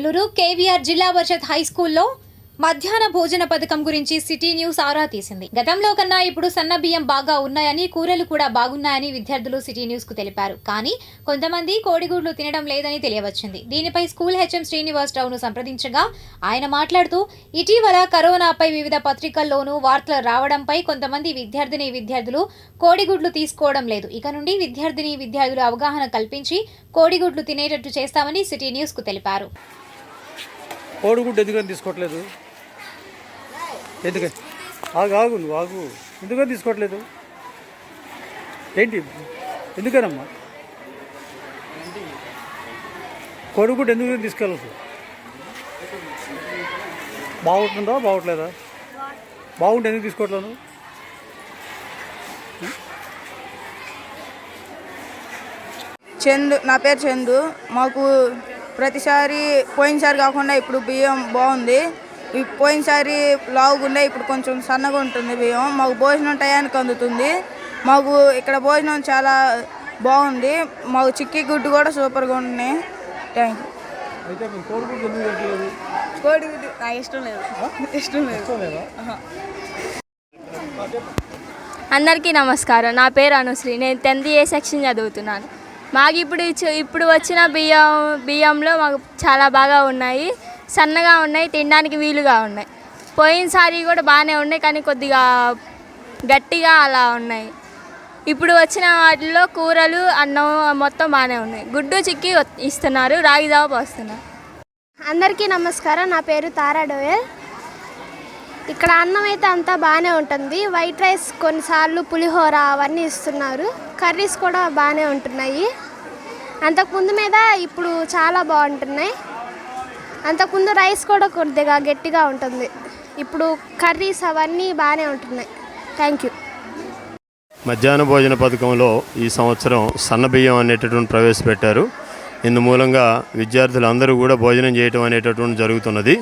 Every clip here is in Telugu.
ఏలూరు కేవీఆర్ జిల్లా పరిషత్ హై స్కూల్లో మధ్యాహ్న భోజన పథకం గురించి సిటీ న్యూస్ ఆరా తీసింది. గతంలో కన్నా ఇప్పుడు సన్న బియ్యం బాగా ఉన్నాయని కూరలు కూడా బాగున్నాయని విద్యార్థులు సిటీ న్యూస్కు తెలిపారు. కానీ కొంతమంది కోడిగుడ్లు తినడం లేదని తెలియవచ్చింది. దీనిపై స్కూల్ హెచ్ఎం శ్రీనివాసరావును సంప్రదించగా ఆయన మాట్లాడుతూ ఇటీవల కరోనాపై వివిధ పత్రికల్లోనూ వార్తలు రావడంపై కొంతమంది విద్యార్థిని విద్యార్థులు కోడిగుడ్లు తీసుకోవడం లేదు. ఇక నుండి విద్యార్థిని విద్యార్థులు అవగాహన కల్పించి కోడిగుడ్లు తినేటట్టు చేస్తామని సిటీ న్యూస్కు తెలిపారు. కోడిగుడ్డు ఎందుకని తీసుకోవట్లేదు? ఎందుకని ఆగు ఆగు నువ్వు ఆగు. ఎందుకని తీసుకోవట్లేదు? ఏంటి? ఎందుకనమ్మా? కోడిగుడ్డు ఎందుకు తీసుకెళ్ళదు బాగుంటుందా బాగుంటలేదా? బాగుంటే ఎందుకు తీసుకోవట్లేదు చందు నా పేరు చందు. మాకు ప్రతిసారి పోయినసారి కాకుండా ఇప్పుడు బియ్యం బాగుంది. ఈ పోయినసారి లావుగుండే ఇప్పుడు కొంచెం సన్నగా ఉంటుంది బియ్యం. మాకు భోజనం టయానికి అందుతుంది. మాకు ఇక్కడ భోజనం చాలా బాగుంది. మాకు చిక్కీ గుడ్డు కూడా సూపర్గా ఉన్నాయి థ్యాంక్ యూ కోడిగుడ్డు నాకు ఇష్టం లేదు. ఇష్టం లేదు. లేదా? అందరికీ నమస్కారం. నా పేరు అనుశ్రీ. నేను టెన్త్ ఏ సెక్షన్ చదువుతున్నాను. మాకు ఇప్పుడు ఇప్పుడు వచ్చిన బియ్యం బియ్యంలో మాకు చాలా బాగా ఉన్నాయి. సన్నగా ఉన్నాయి తినడానికి వీలుగా ఉన్నాయి. పోయినసారి కూడా బాగానే ఉన్నాయి కానీ కొద్దిగా గట్టిగా అలా ఉన్నాయి. ఇప్పుడు వచ్చిన వాటిలో కూరలు అన్నం మొత్తం బాగానే ఉన్నాయి. గుడ్డు చిక్కి ఇస్తున్నారు రాగి జావ పోస్తున్నారు. అందరికీ నమస్కారం. నా పేరు తారా డోయల్. ఇక్కడ అన్నం అయితే అంతా బాగానే ఉంటుంది. వైట్ రైస్ కొన్నిసార్లు పులిహోర అవన్నీ ఇస్తున్నారు. కర్రీస్ కూడా బాగానే ఉంటున్నాయి. అంతకుముందు మీద ఇప్పుడు చాలా బాగుంటున్నాయి. అంతకుముందు రైస్ కూడా కొద్దిగా గట్టిగా ఉంటుంది. ఇప్పుడు కర్రీస్ అవన్నీ బాగానే ఉంటున్నాయి. Thank you. మధ్యాహ్న భోజన పథకంలో ఈ సంవత్సరం సన్న బియ్యం అనేటటువంటి ప్రవేశపెట్టారు. ఇందు మూలంగా విద్యార్థులు అందరూ కూడా భోజనం చేయటం అనేటటువంటి జరుగుతున్నది.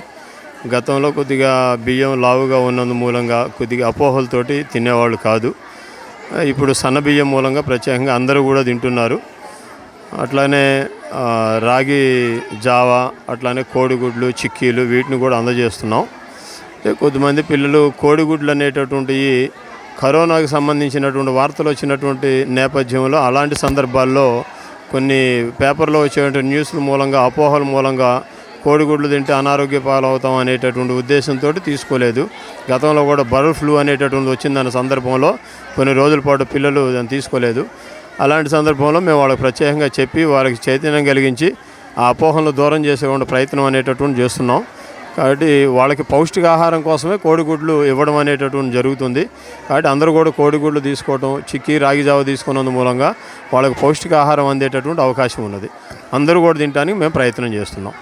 గతంలో కొద్దిగా బియ్యం లావుగా ఉన్నందు మూలంగా కొద్దిగా అపోహలతోటి తినేవాళ్ళు కాదు. ఇప్పుడు సన్న బియ్యం మూలంగా ప్రత్యేకంగా అందరూ కూడా తింటున్నారు. అట్లానే రాగి జావా అట్లానే కోడిగుడ్లు చిక్కీలు వీటిని కూడా అందజేస్తున్నాం. కొద్దిమంది పిల్లలు కోడిగుడ్లు అనేటటువంటివి కరోనాకు సంబంధించినటువంటి వార్తలు వచ్చినటువంటి నేపథ్యంలో అలాంటి సందర్భాల్లో కొన్ని పేపర్లో వచ్చేటువంటి న్యూస్ల మూలంగా అపోహల మూలంగా కోడిగుడ్లు తింటే అనారోగ్య పాలవుతాం అనేటటువంటి ఉద్దేశంతో తీసుకోలేదు. గతంలో కూడా బర్డ్ ఫ్లూ అనేటటువంటి వచ్చిందన్న సందర్భంలో కొన్ని రోజుల పాటు పిల్లలు దాన్ని తీసుకోలేదు. అలాంటి సందర్భంలో మేము వాళ్ళకి ప్రత్యేకంగా చెప్పి వాళ్ళకి చైతన్యం కలిగించి ఆ అపోహలను దూరం చేసేటువంటి ప్రయత్నం అనేటటువంటి చేస్తున్నాం. కాబట్టి వాళ్ళకి పౌష్టికాహారం కోసమే కోడిగుడ్లు ఇవ్వడం అనేటటువంటి జరుగుతుంది. కాబట్టి అందరూ కూడా కోడిగుడ్లు తీసుకోవడం చిక్కి రాగి జావ తీసుకున్నందు మూలంగా వాళ్ళకి పౌష్టికాహారం అందేటటువంటి అవకాశం ఉన్నది. అందరూ కూడా తినడానికి మేము ప్రయత్నం చేస్తున్నాం.